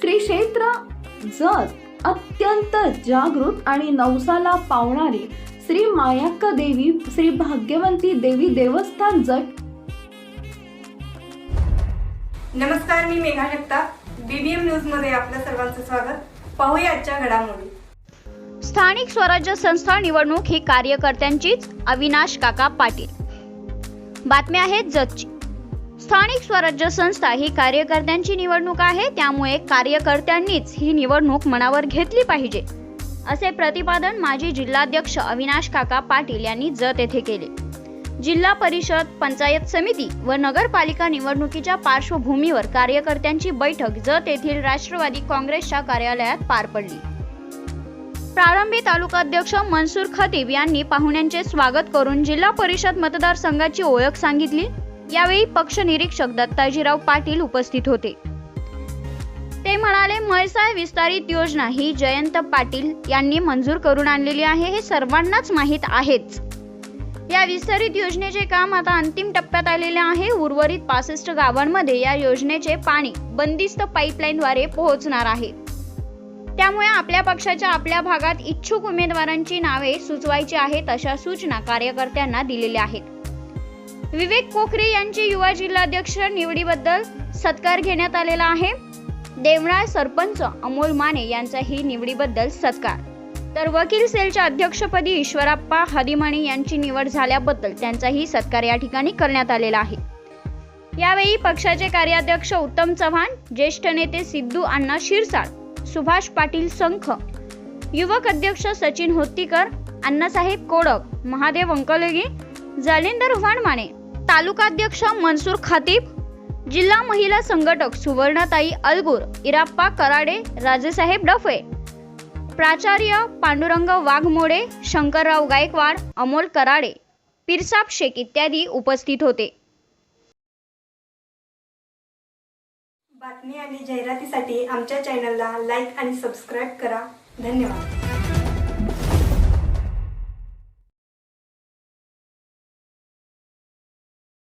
श्री क्षेत्र जत अत्यंत जागृत आणि नवसाला पावणारी श्री मायाक्का देवी श्री भाग्यवंती देवी देवस्थान जट नमस्कार मी मेघा जगताप. बीबीएम न्यूजमध्ये आपल्या सर्वांचं स्वागत. पाहूया आजच्या घडामोडी. स्थानिक स्वराज्य संस्था निवडणूक ही कार्यकर्त्यांचीच अविनाश काका पाटील. बातम्या आहेत जतची. स्थानिक स्वराज्य संस्था ही कार्यकर्त्यांची निवडणूक आहे त्यामुळे कार्यकर्त्यांनीच ही निवडणूक मनावर घेतली पाहिजे असे प्रतिपादन माजी जिल्हाध्यक्ष अविनाश काका पाटील यांनी जत येथे केले. जिल्हा परिषद पंचायत समिती व नगरपालिका निवडणुकीच्या पार्श्वभूमीवर कार्यकर्त्यांची बैठक जत येथील राष्ट्रवादी काँग्रेसच्या कार्यालयात पार पडली. प्रारंभी तालुकाध्यक्ष मनसूर खतीब यांनी पाहुण्यांचे स्वागत करून जिल्हा परिषद मतदारसंघाची ओळख सांगितली. यावेळी पक्ष निरीक्षक दत्ताजीराव पाटील उपस्थित होते. ते म्हणाले म्हैसाळ विस्तारित योजना ही जयंत पाटील यांनी मंजूर करून आणलेली आहे हे सर्वांनाच माहीत आहेच. या विस्तारित योजनेचे काम आता अंतिम टप्प्यात आलेले आहे. उर्वरित पासष्ट गावांमध्ये या योजनेचे पाणी बंदिस्त पाईपलाईनद्वारे पोहोचणार आहे. त्यामुळे आपल्या पक्षाच्या आपल्या भागात इच्छुक उमेदवारांची नावे सुचवायची आहेत अशा सूचना कार्यकर्त्यांना दिलेल्या आहेत. विवेक कोकरे यांचे युवा जिल्हाध्यक्ष निवडीबद्दल सत्कार घेण्यात आलेला आहे. देवळा सरपंच अमोल माने यांचाही निवडीबद्दल सत्कार. तर वकील सेलच्या अध्यक्षपदी ईश्वराप्पा हदिमणी यांची निवड झाल्याबद्दल त्यांचाही सत्कार या ठिकाणी करण्यात आलेला आहे. यावेळी पक्षाचे कार्याध्यक्ष उत्तम चव्हाण ज्येष्ठ नेते सिद्धू अण्णा शिरसाळ सुभाष पाटील संख युवक अध्यक्ष सचिन होत्तीकर अण्णासाहेब कोडक महादेव अंकलगी जालिंदर वाणमाने तालुकाध्यक्ष मनसूर खातीब जिल्हा महिला संघटक सुवर्णाताई अलगूर इराप्पा कराडे राजेसाहेब डफे प्राचार्य पांडुरंग वाघमोडे शंकरराव गायकवाड अमोल कराडे पिरसाप शेख इत्यादी उपस्थित होते. बातमी आणि जाहिरातीसाठी आमच्या चॅनलला लाईक आणि सबस्क्राईब करा. धन्यवाद.